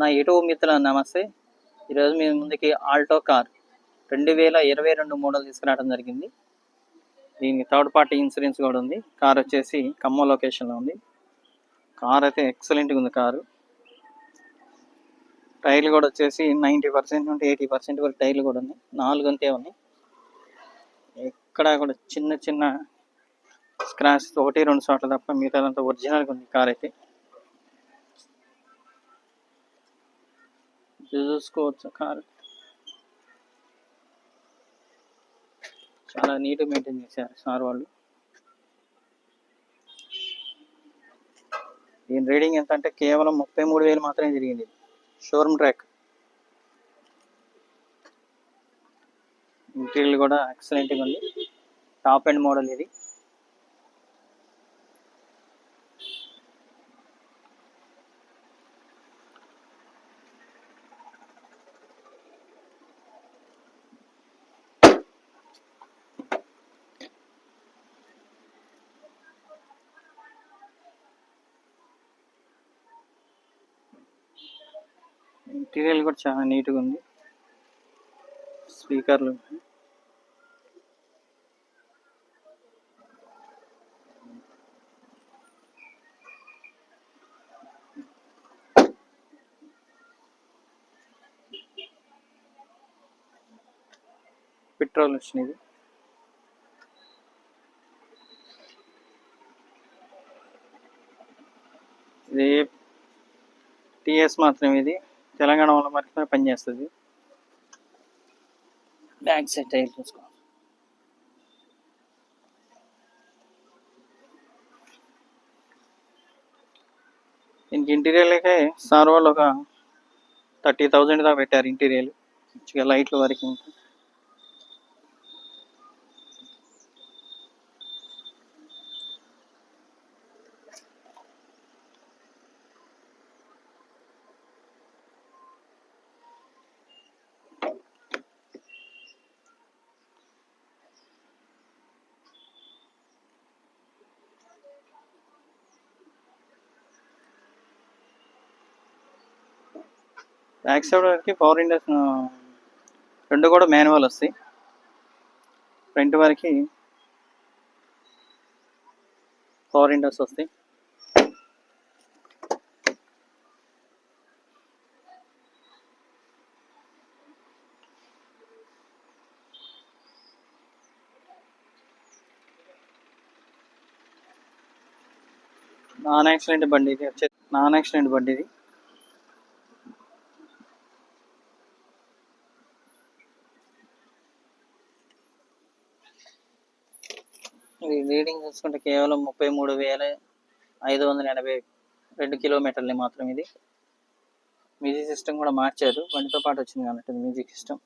నా యూట్యూబ్ మిత్రుల నమస్తే. ఈరోజు మీ ముందుకి ఆల్టో కార్ రెండు వేల ఇరవై రెండు మోడల్ తీసుకురావడం జరిగింది. దీనికి థర్డ్ పార్టీ ఇన్సూరెన్స్ కూడా ఉంది. కార్ వచ్చేసి ఖమ్మం లొకేషన్లో ఉంది. కార్ అయితే ఎక్సలెంట్గా ఉంది కారు. టైర్లు కూడా వచ్చేసి నైంటీ పర్సెంట్ నుండి ఎయిటీ పర్సెంట్ వరకు టైర్లు కూడా ఉన్నాయి. నాలుగు అంతే ఉన్నాయి. ఎక్కడ కూడా చిన్న చిన్న స్క్రాచ్ ఒకటి రెండు చోట్ల తప్ప మిగతాదంతా ఒరిజినల్గా ఉంది కార్ అయితే. చూసుకోవచ్చు కార్. చాలా నీట్గా మెయింటైన్ చేశారు సార్ వాళ్ళు. దీని రీడింగ్ ఎంత అంటే కేవలం ముప్పై మూడు వేలు మాత్రమే జరిగింది. Showroom track. ఇంటీరియర్ కూడా ఎక్సలెంట్గా ఉంది. టాప్ అండ్ మోడల్ ఇది. ఇంటీరియర్ కూడా చాలా నీట్గా ఉంది. స్పీకర్లు పెట్రోల్ వచ్చినది ఇది. టిఎస్ మాత్రమే ఇది. తెలంగాణ వాళ్ళ మాత్రమే పనిచేస్తుంది బ్యాక్ సైడ్ టైర్ చూసుకో. దీనికి ఇంటీరియర్లకే సార్ వాళ్ళు ఒక థర్టీ థౌజండ్ దాకా పెట్టారు ఇంటీరియర్ మంచిగా లైట్ల వరకు ఇంకా. బ్యాక్ వరకు పవర్ ఇండస్ రెండు కూడా మాన్యువల్ వస్తాయి. ఫ్రంట్ వరకు పవర్ ఇండస్ వస్తాయి. నాన్ యాక్సిడెంట్ బండి ఇది వచ్చేది నాన్ యాక్సిడెంట్ బండి ఇది. రీడింగ్ చూసుకుంటే కేవలం ముప్పై మూడు వేల ఐదు వందల ఎనభై రెండు కిలోమీటర్లు మాత్రం ఇది. మ్యూజిక్ సిస్టమ్ కూడా మార్చారు. బండితో పాటు వచ్చింది అన్నట్టు మ్యూజిక్ సిస్టమ్.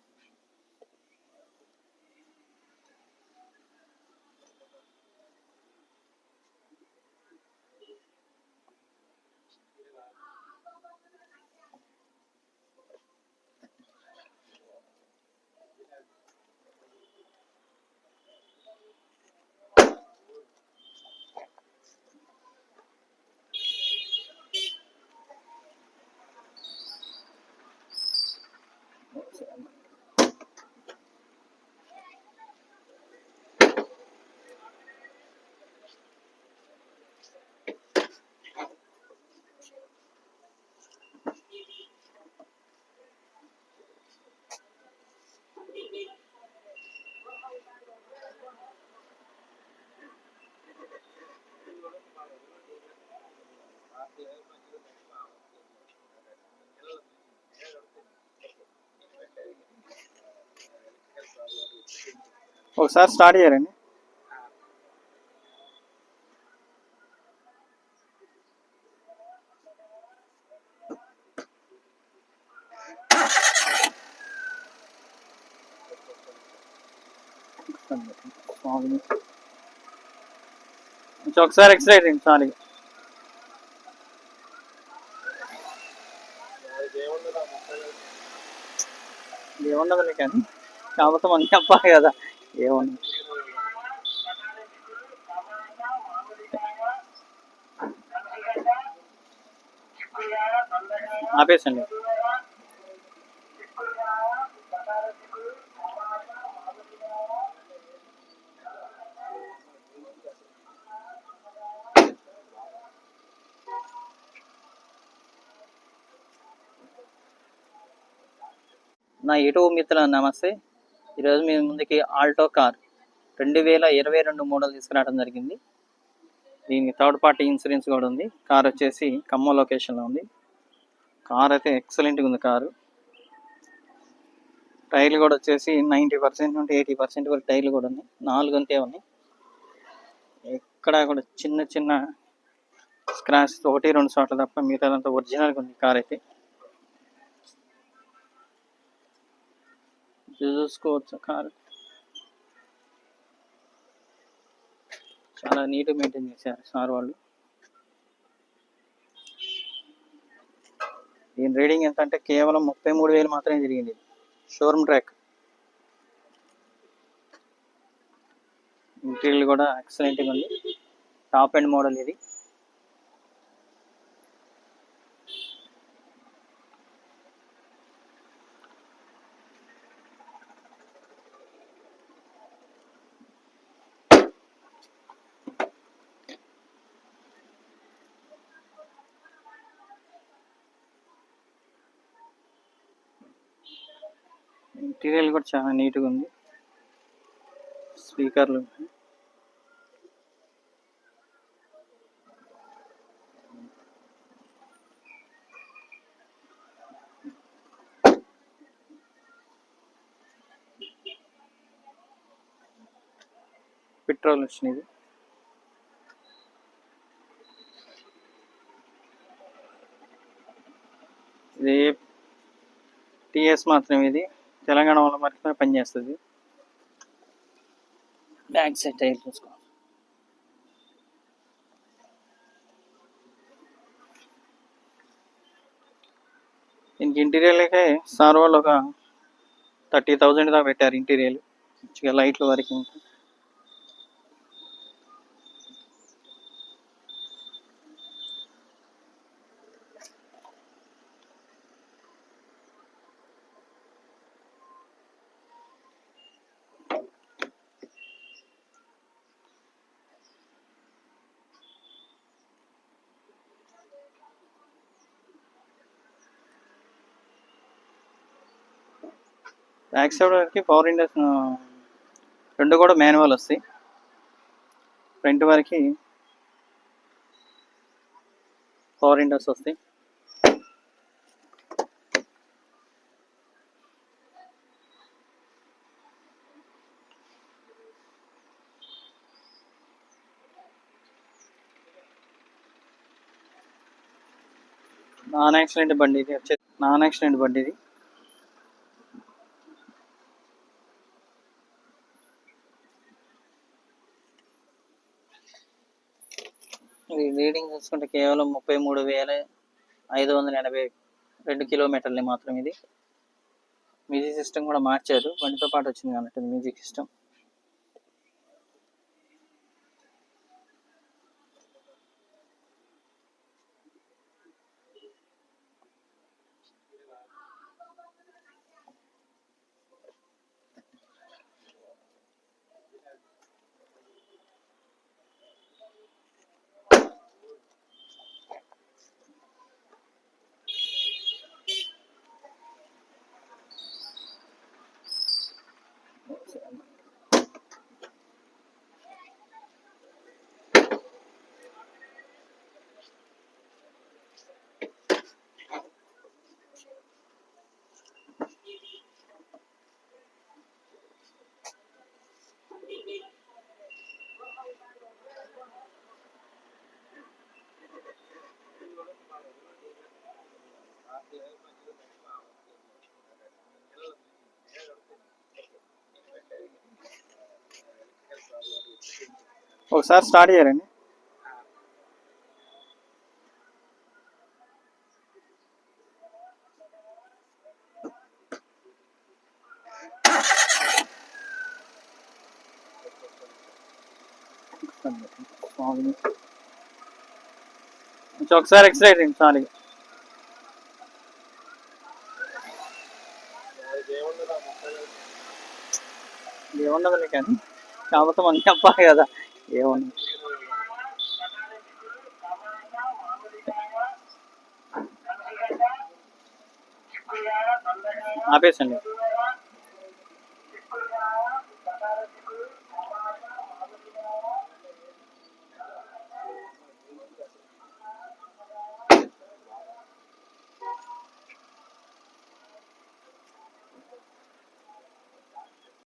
ఒకసారి స్టార్ట్ చేయాలండి ఒకసారి ఎక్సైట్ అయ్యింది చాలు ఏముండదులే కానీ కాకపోతే మనకి చెప్పాలి కదా. ఏమన్నా ఆపేసండి. నా ఏటో మిత్ర నమస్తే. ఈరోజు మీ ముందుకి ఆల్టో కార్ రెండు వేల ఇరవై రెండు మోడల్ తీసుకురావడం జరిగింది. దీనికి థర్డ్ పార్టీ ఇన్సూరెన్స్ కూడా ఉంది. కార్ వచ్చేసి ఖమ్మం లొకేషన్లో ఉంది. కార్ అయితే ఎక్సలెంట్గా ఉంది కారు. టైర్లు కూడా వచ్చేసి నైంటీ పర్సెంట్ నుండి ఎయిటీ పర్సెంట్ వరకు టైర్లు కూడా ఉన్నాయి. నాలుగు అంతే ఉన్నాయి. ఎక్కడ కూడా చిన్న చిన్న స్క్రాచ్ ఒకటి రెండు చోట్ల తప్ప మిగతాదంతా ఒరిజినల్గా ఉంది కార్ అయితే. చూసుకోవచ్చు కారు? చాలా నీట్ మెయింటైన్ చేశారు సార్ వాళ్ళు. దీని రీడింగ్ ఎంత అంటే కేవలం ముప్పై మూడు వేలు మాత్రమే తిరిగింది షోరూమ్ ట్రాక్. ఇంటీరియల్ కూడా ఎక్సలెంట్గా ఉంది. టాప్ అండ్ మోడల్ ఇది. మెటీరియల్ కూడా చాలా నీట్గా ఉంది. స్పీకర్లు. పెట్రోల్ వచ్చినది ఇది టిఎస్ మాత్రం ఇది. తెలంగాణ వాళ్ళ మాత్రమే పనిచేస్తుంది బ్యాక్ సైడ్ టైర్ చూసుకో. దీనికి ఇంటీరియర్లకే సార్ వాళ్ళు ఒక థర్టీ థౌజండ్ దాకా పెట్టారు ఇంటీరియర్ మంచిగా లైట్ల వరకు ఇంకా. బ్యాక్ వరకు పవర్ ఇండస్ రెండు కూడా మాన్యువల్ వస్తాయి. ఫ్రంట్ వరకు పవర్ ఇండస్ వస్తాయి. నాన్ యాక్సిడెంట్ బండి ఇది నాన్ యాక్సిడెంట్ బండి ఇది. రీడింగ్ చూసుకుంటే కేవలం ముప్పై మూడు వేల ఐదు వందల ఎనభై రెండు కిలోమీటర్లు మాత్రం ఇది. మ్యూజిక్ సిస్టమ్ కూడా మార్చారు. బండితో పాటు వచ్చింది అన్నట్టు మ్యూజిక్ సిస్టమ్. ఒకసారి స్టార్ట్ చేయాలండి. ఒకసారి ఎక్సైట్ అయింది చాలు ఏముండదు కానీ కాకపోతే మనకి చెప్పాలి కదా. ఏమన్నా ఆపేసండి